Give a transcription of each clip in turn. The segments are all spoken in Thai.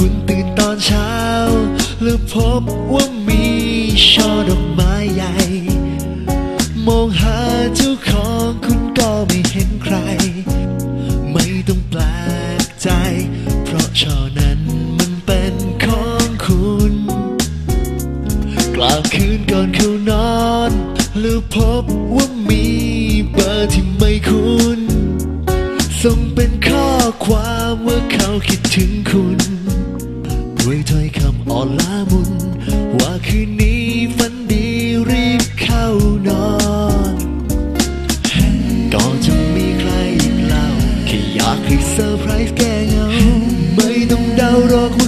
คุณตื่นตอนเช้า แล้วพบว่ามีช่อดอกไม้ใหญ่ มองหาเจ้าของคุณก็ไม่เห็นใคร ไม่ต้องแปลกใจ เพราะช่อนั้นมันเป็นของคุณ กลางคืนก่อนเข้านอนแล้วพบว่ามีเบอร์ที่ไม่คุ้นส่งเป็นข้อความว่าเขาคิดถึงคุณ ด้วยถ้อยคำอ่อนล้ามุน ว่าคืนนี้ฝันดีรีบเข้านอน ก็จะมีใครอีกเล่าแค่อยากให้เซอร์ไพรส์แกเงา ไม่ต้องเดาหรอคุณ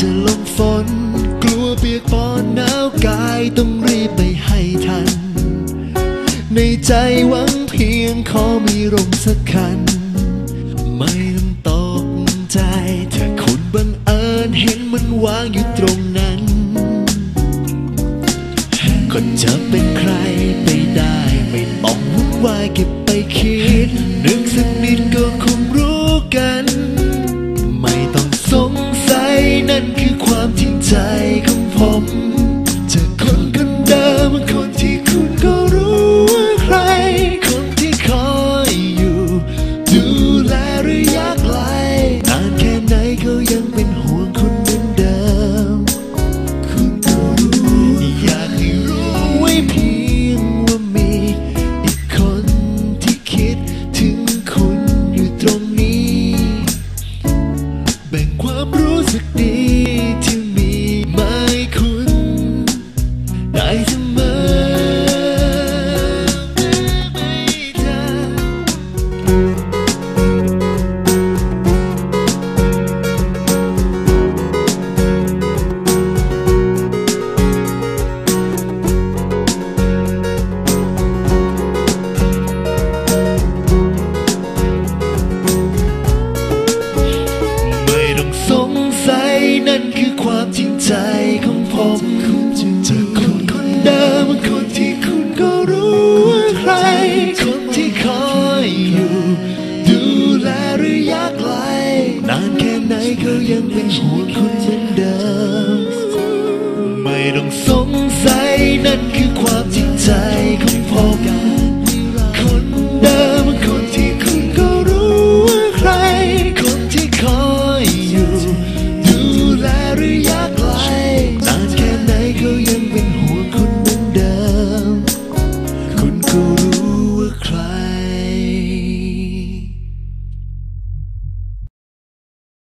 จะลงฝน กลัวเปียกปอนหนาวกายต้องรีบไปให้ทัน ในใจหวังเพียงขอมีร่มสักคัน ไม่ต้องตกใจถ้าคุณบังเอิญเห็นมันวางอยู่ตรงนั้น ก็จะเป็นใครไปได้ไม่ต้องวุ่นวายเก็บ คือความจริงใจของผมเจอคนคนเดิมคนที่คุณก็รู้ว่าใคร คนที่คอยอยู่ ดูแลหรือยะไกล นานแค่ไหนก็ยังเป็นห่วงคุณเหมือนเดิม ไม่ต้องสง You.